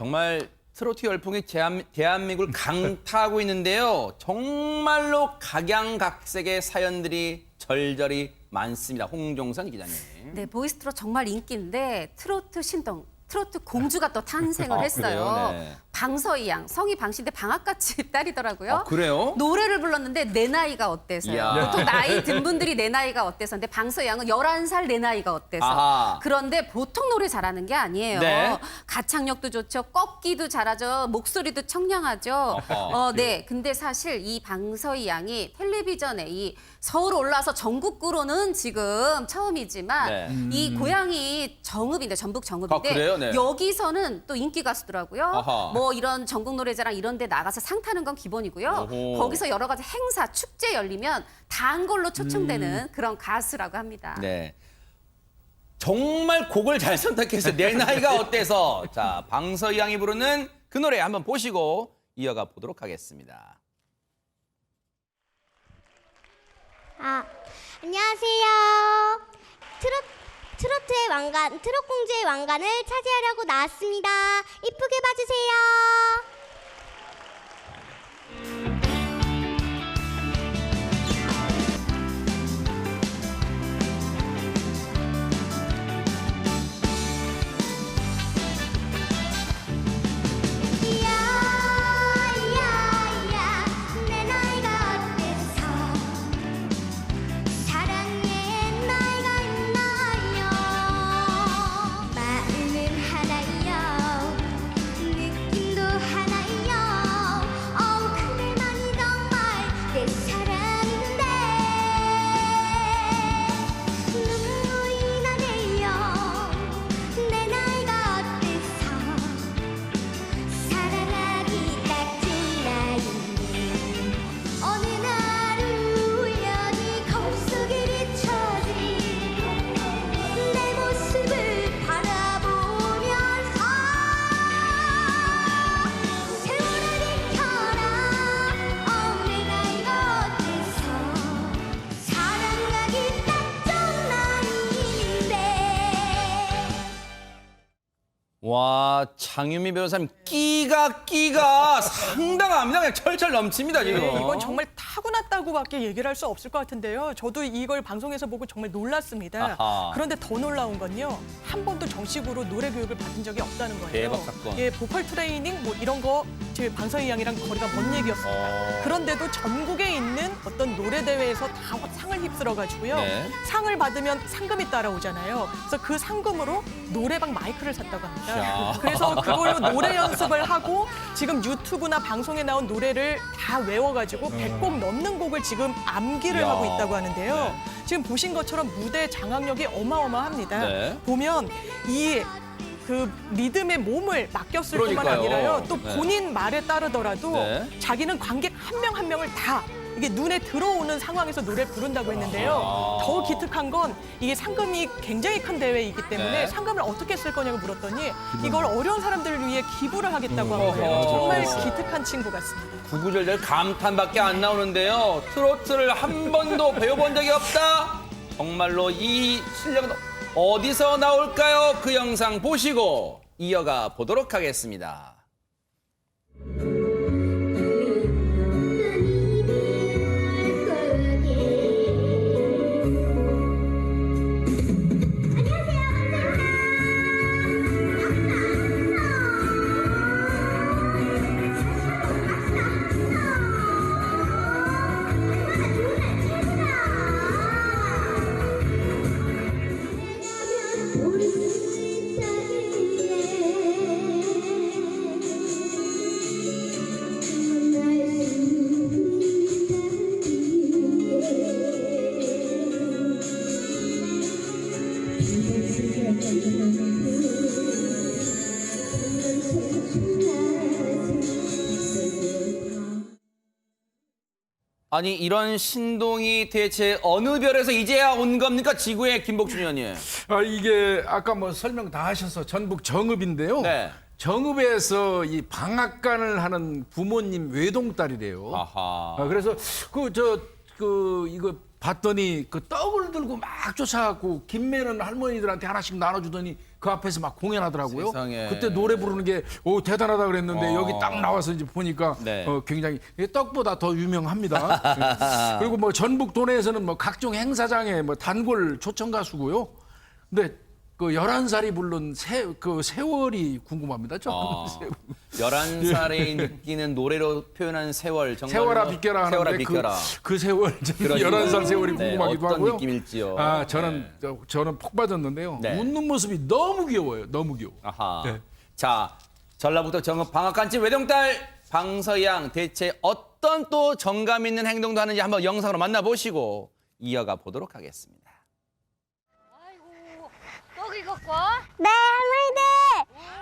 정말 트로트 열풍이 대한, 대한민국을 강타하고 있는데요. 정말로 각양각색의 사연들이 절절히 많습니다. 홍종선 기자님. 네, 보이스트로 정말 인기인데 트로트 신동, 트로트 공주가 또 탄생을 아, 했어요. 그래요? 네. 방서희 양, 성이 방씨인데 방앗갓집 딸이더라고요. 아, 그래요? 노래를 불렀는데 내 나이가 어때서요? 이야. 보통 나이 든 분들이 내 나이가 어때서 근데 방서희 양은 11살 내 나이가 어때서 아하. 그런데 보통 노래 잘하는 게 아니에요. 네. 가창력도 좋죠. 꺾기도 잘하죠. 목소리도 청량하죠. 어, 네. 근데 사실 이 방서희 양이 텔레비전에 이 서울 올라와서 전국구로는 지금 처음이지만 네. 이 고향이 정읍인데 전북 정읍인데 아, 그래요? 네. 여기서는 또 인기 가수더라고요. 아하. 뭐 이런 전국 노래자랑 이런 데 나가서 상 타는 건 기본이고요. 오호. 거기서 여러 가지 행사, 축제 열리면 단골로 초청되는 그런 가수라고 합니다. 음. 네. 정말 곡을 잘 선택해서 내 나이가 어때서 자 방서희 양이 부르는 그 노래 한번 보시고 이어가 보도록 하겠습니다. 아, 안녕하세요. 트로, 트로트의 왕관, 트롯 공주의 왕관을 차지하려고 나왔습니다. 이쁘게 봐주세요. 와 장유미 변호사님 끼가 끼가 상당합니다. 그냥 철철 넘칩니다 지금. 네, 이건 정말 타고났다고밖에 얘기를 할 수 없을 것 같은데요. 저도 이걸 방송에서 보고 정말 놀랐습니다. 아하. 그런데 더 놀라운 건요. 한 번도 정식으로 노래 교육을 받은 적이 없다는 거예요. 대박 사건. 예, 보컬 트레이닝 뭐 이런 거 제 방서희 양이랑 거리가 먼 얘기였습니다. 어. 그런데도 전국에 있는 어떤 노래 대회에서 다 상을 휩쓸어 가지고요. 네. 상을 받으면 상금이 따라오잖아요. 그래서 그 상금으로 노래방 마이크를 샀다고 합니다. 야. 그래서 그걸로 노래 연습을 하고 지금 유튜브나 방송에 나온 노래를 다 외워가지고 100곡 넘는 곡을 지금 암기를 야. 하고 있다고 하는데요. 네. 지금 보신 것처럼 무대 장악력이 어마어마합니다. 네. 보면 이 그 리듬의 몸을 맡겼을 뿐만 그러니까요. 아니라요. 또 네. 본인 말에 따르더라도 네. 자기는 관객 한 명 한 명을 다 이게 눈에 들어오는 상황에서 노래를 부른다고 했는데요. 아. 더 기특한 건 이게 상금이 굉장히 큰 대회이기 때문에 네. 상금을 어떻게 쓸 거냐고 물었더니 이걸 어려운 사람들을 위해 기부를 하겠다고 한 거예요. 어허. 정말 기특한 친구 같습니다. 구구절절 감탄밖에 안 나오는데요. 트로트를 한 번도 배워본 적이 없다. 정말로 이 실력은 어디서 나올까요? 그 영상 보시고 이어가 보도록 하겠습니다. 아니 이런 신동이 대체 어느 별에서 이제야 온 겁니까? 지구의 김복준 의원님. 아, 이게 아까 뭐 설명 다 하셔서 전북 정읍인데요. 네. 정읍에서 이 방앗간을 하는 부모님 외동딸이래요. 아하. 아, 그래서 그 저그 이거 봤더니 그 떡을 들고 막 쫓아갖고 김매는 할머니들한테 하나씩 나눠주더니 그 앞에서 막 공연하더라고요. 세상에. 그때 노래 부르는 게오 대단하다 그랬는데 어. 여기 딱 나와서 이제 보니까 네. 어, 굉장히 떡보다 더 유명합니다. 네. 그리고 뭐 전북 도내에서는 뭐 각종 행사장에 뭐 단골 초청 가수고요. 근데 그 11살이 부른 세, 그 세월이 궁금합니다. 저 아, 세월. 11살에 느끼는 노래로 표현한 세월 정말 세월아 비껴라 하는데 세월아 비껴라. 그, 그 세월 그러시군요. 11살 세월이 네, 궁금하기도 어떤 하고요. 느낌일지요. 아, 저는 네. 저, 저는 폭 받았는데요. 네. 웃는 모습이 너무 귀여워요. 너무 귀여워. 아하. 네. 자, 전라북도 정읍 방앗간집 외동딸 방서양 대체 어떤 또 정감 있는 행동도 하는지 한번 영상으로 만나보시고 이어가 보도록 하겠습니다. 떡 익었고? 네, 할머니들!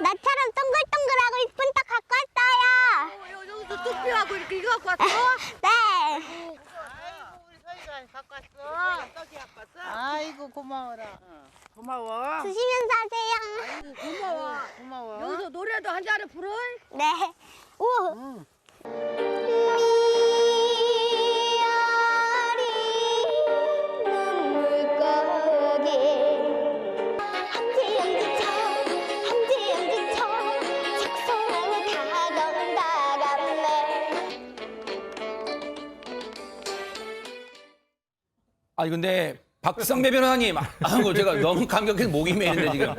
나처럼 동글동글하고 이쁜 떡 갖고 왔어요! 여기서 뚝배하고 이렇게 이거 갖고 왔어? 네! 아이고 우리 서희가 갖고 왔어. 떡이 갖고 왔어? 아이고 고마워라. 고마워. 드시면서 하세요. 아이고 고마워. 고마워. 여기서 노래도 한 잔을 부르? 네. 오! 미 아니 근데 박성배 변호사님, 아이고 제가 너무 감격해서 목이 메이는데 지금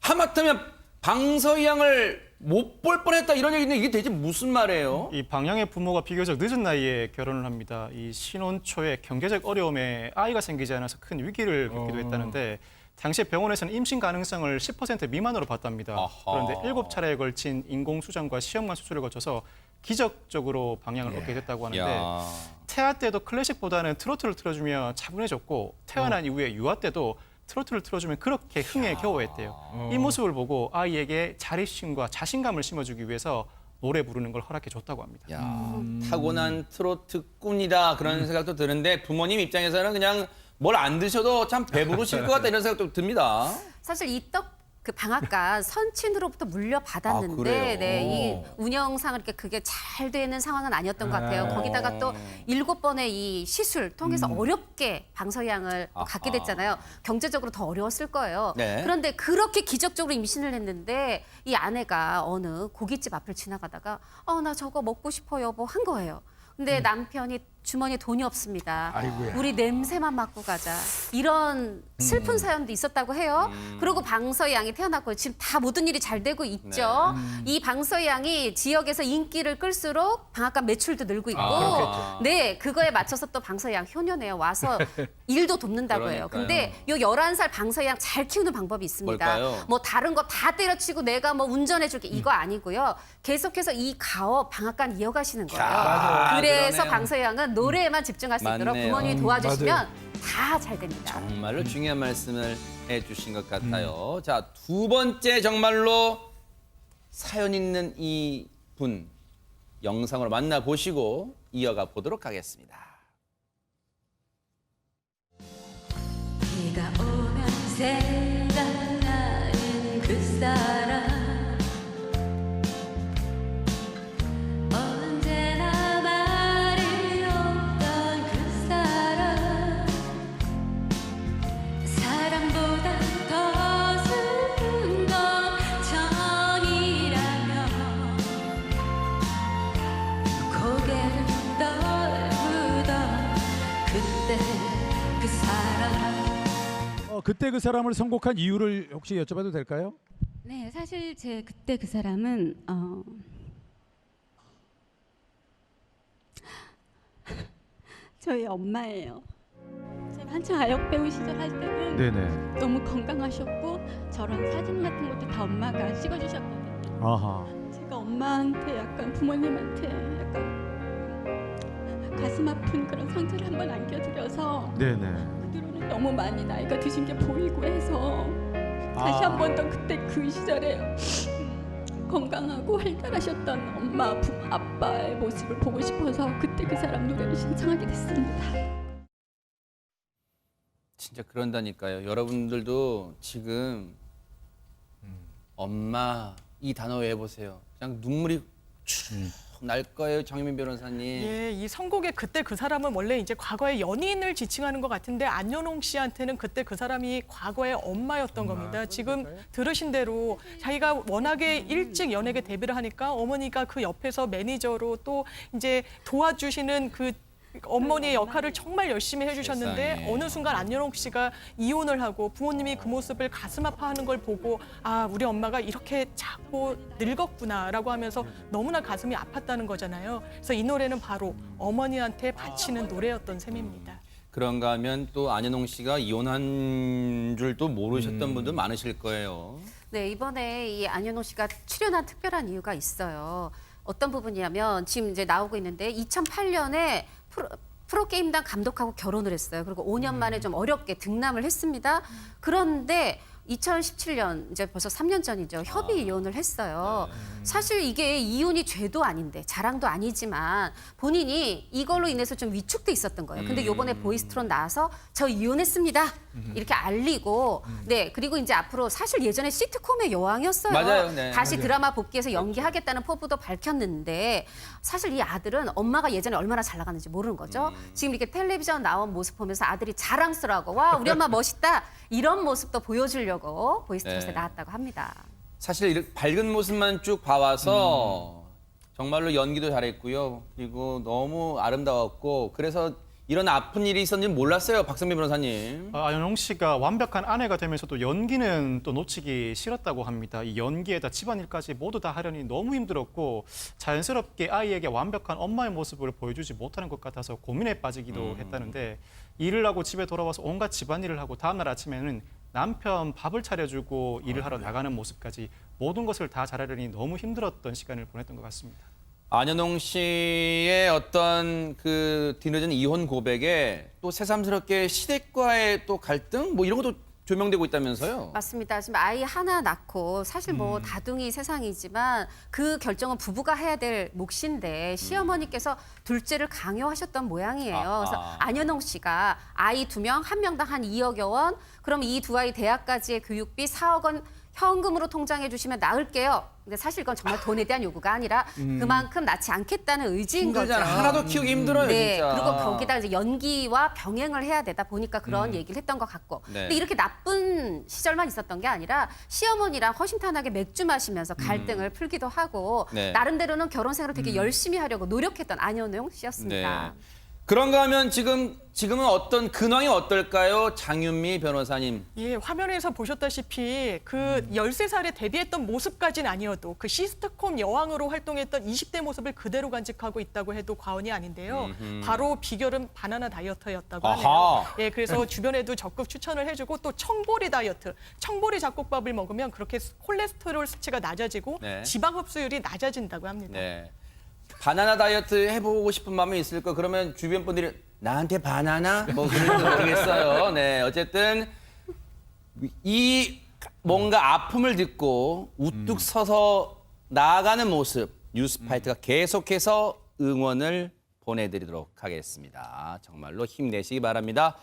하마터면 방서양을 못 볼 뻔했다 이런 얘기인데 이게 대체 무슨 말이에요? 이 방양의 부모가 비교적 늦은 나이에 결혼을 합니다. 이 신혼 초에 경제적 어려움에 아이가 생기지 않아서 큰 위기를 겪기도 했다는데 당시 병원에서는 임신 가능성을 10% 미만으로 봤답니다. 아하. 그런데 일곱 차례에 걸친 인공 수정과 시험관 수술을 거쳐서 기적적으로 방향을 얻게 됐다고 하는데 야. 태아 때도 클래식보다는 트로트를 틀어주면 차분해졌고 태어난 이후에 유아 때도 트로트를 틀어주면 그렇게 흥에 겨워했대요. 이 모습을 보고 아이에게 자립심과 자신감을 심어주기 위해서 노래 부르는 걸 허락해 줬다고 합니다. 야, 타고난 트로트 꾼이다 그런 생각도 드는데 부모님 입장에서는 그냥 뭘 안 드셔도 참 배부르실 것 같다 이런 생각도 듭니다. 사실 이 떡 그 방앗간 선친으로부터 물려받았는데 아? 네, 이 오. 운영상을 이렇게 그게 잘 되는 상황은 아니었던 것 같아요. 거기다가 또 일곱 번의 이 시술 통해서 어렵게 방서양을 또 갖게. 됐잖아요. 경제적으로 더 어려웠을 거예요. 네. 그런데 그렇게 기적적으로 임신을 했는데 이 아내가 어느 고깃집 앞을 지나가다가 어 나 저거 먹고 싶어 여보 한 거예요. 근데 남편이 주머니에 돈이 없습니다. 아이고야. 우리 냄새만 맡고 가자. 이런 슬픈 사연도 있었다고 해요. 그리고 방서희 양이 태어났고 지금 다 모든 일이 잘 되고 있죠. 이 방서희 양이 지역에서 인기를 끌수록 방앗간 매출도 늘고 있고 아, 네, 그거에 맞춰서 또 방서희 양 효녀네요. 와서 일도 돕는다고 해요. 근데 요 11살 방서희 양 잘 키우는 방법이 있습니다. 뭘까요? 뭐 다른 거 다 때려치고 내가 뭐 운전해 줄게 이거 아니고요. 계속해서 이 가업 방앗간 이어가시는 거예요. 그래서 그러네요. 방서희 양은 노래에만 집중할 수 있도록 맞네요. 부모님이 음, 도와주시면 다 잘 됩니다. 정말로 중요한 말씀을 해주신 것 같아요. 자, 두 번째 정말로 사연 있는 이 분 영상으로 만나보시고 이어가 보도록 하겠습니다. 그때 그 사람을 선곡한 이유를 혹시 여쭤봐도 될까요? 네, 사실 제 그때 그 사람은 어 저희 엄마예요. 제가 한창 아역 배우 시절 할 때는 네네. 너무 건강하셨고 저런 사진 같은 것도 다 엄마가 찍어주셨거든요. 아하. 제가 엄마한테 약간 부모님한테 약간 가슴 아픈 그런 상처를 한번 안겨드려서 네네. 너무 많이 나이가 드신 게 보이고 해서 다시 아. 한번 더 그때 그 시절에 음, 건강하고 활달하셨던 엄마, 부, 아빠의 모습을 보고 싶어서 그때 그 사람 노래를 신청하게 됐습니다. 진짜 그런다니까요. 여러분들도 지금 엄마 이 단어 외워보세요. 그냥 눈물이 쭉 날 거예요, 정유민 변호사님. 예, 이 선곡의 그때 그 사람은 원래 이제 과거의 연인을 지칭하는 것 같은데 안현홍 씨한테는 그때 그 사람이 과거의 엄마였던 겁니다. 지금 들으신 대로 자기가 워낙에 일찍 연예계 데뷔를 하니까 어머니가 그 옆에서 매니저로 또 이제 도와주시는 그 어머니의 역할을 정말 열심히 해주셨는데 세상에. 어느 순간 안현홍 씨가 이혼을 하고 부모님이 그 모습을 가슴 아파하는 걸 보고 아 우리 엄마가 이렇게 작고 늙었구나라고 하면서 너무나 가슴이 아팠다는 거잖아요. 그래서 이 노래는 바로 어머니한테 바치는 노래였던 셈입니다. 그런가 하면 또 안현홍 씨가 이혼한 줄도 모르셨던 분들 많으실 거예요. 네, 이번에 이 안현호 씨가 출연한 특별한 이유가 있어요. 어떤 부분이냐면 지금 이제 나오고 있는데 2008년에 프로, 프로게임단 감독하고 결혼을 했어요. 그리고 5년 만에 좀 어렵게 등남을 했습니다. 그런데 2017년 이제 벌써 3년 전이죠. 협의 이혼을 했어요. 사실 이게 이혼이 죄도 아닌데 자랑도 아니지만 본인이 이걸로 인해서 좀 위축돼 있었던 거예요. 근데 요번에 보이스트론 나와서 저 이혼했습니다. 이렇게 알리고 네 그리고 이제 앞으로 사실 예전에 시트콤의 여왕이었어요. 맞아요. 네. 다시 드라마 복귀해서 연기하겠다는 포부도 밝혔는데 사실 이 아들은 엄마가 예전에 얼마나 잘 나갔는지 모르는 거죠. 지금 이렇게 텔레비전 나온 모습 보면서 아들이 자랑스러워하고 와 우리 엄마 멋있다 이런 모습도 보여주려고 보이스트롯에 네. 나왔다고 합니다. 사실 이렇게 밝은 모습만 쭉 봐와서 정말로 연기도 잘했고요. 그리고 너무 아름다웠고 그래서 이런 아픈 일이 있었는지 몰랐어요, 박성민 변호사님. 아, 안현홍 씨가 완벽한 아내가 되면서도 연기는 또 놓치기 싫었다고 합니다. 이 연기에다 집안일까지 모두 다 하려니 너무 힘들었고 자연스럽게 아이에게 완벽한 엄마의 모습을 보여주지 못하는 것 같아서 고민에 빠지기도 했다는데 일을 하고 집에 돌아와서 온갖 집안일을 하고 다음날 아침에는 남편 밥을 차려주고 일을 하러 나가는 모습까지 모든 것을 다 잘하려니 너무 힘들었던 시간을 보냈던 것 같습니다. 안현홍 씨의 어떤 그 뒤늦은 이혼 고백에 또 새삼스럽게 시댁과의 또 갈등 뭐 이런 것도 조명되고 있다면서요. 맞습니다. 지금 아이 하나 낳고 사실 뭐 음. 다둥이 세상이지만 그 결정은 부부가 해야 될 몫인데 시어머니께서 둘째를 강요하셨던 모양이에요. 음. 아하. 그래서 안현홍 씨가 아이 두 명, 한 명당 한 2억여 원, 그럼 이 두 아이 대학까지의 교육비 4억 원 현금으로 통장해 주시면 나을게요. 근데 사실 이건 정말 돈에 대한 요구가 아니라 그만큼 낳지 않겠다는 의지인 거죠. 음. 힘들잖아. 하나도 키우기 힘들어요, 네, 진짜. 그리고 거기다 이제 연기와 병행을 해야 되다 보니까 그런 얘기를 했던 것 같고. 네. 근데 이렇게 나쁜 시절만 있었던 게 아니라 시어머니랑 허심탄회하게 맥주 마시면서 갈등을 풀기도 하고 네. 나름대로는 결혼 생활을 되게 열심히 하려고 노력했던 안현웅 씨였습니다. 네. 그런가 하면 지금 지금은 어떤 근황이 어떨까요, 장윤미 변호사님? 예, 화면에서 보셨다시피 그 음. 13살에 데뷔했던 모습까지는 아니어도 그 시스트콤 여왕으로 활동했던 20대 모습을 그대로 간직하고 있다고 해도 과언이 아닌데요. 바로 비결은 바나나 다이어트였다고 하네요. 아하. 예, 그래서 주변에도 적극 추천을 해주고 또 청보리 다이어트. 청보리 잡곡밥을 먹으면 그렇게 콜레스테롤 수치가 낮아지고 네. 지방 흡수율이 낮아진다고 합니다. 네. 바나나 다이어트 해보고 싶은 마음이 있을 거 그러면 주변 분들이 나한테 바나나 뭐 그런지 모르겠어요. 네, 어쨌든 이 뭔가 아픔을 듣고 우뚝 서서 나아가는 모습 뉴스파이트가 계속해서 응원을 보내드리도록 하겠습니다. 정말로 힘내시기 바랍니다.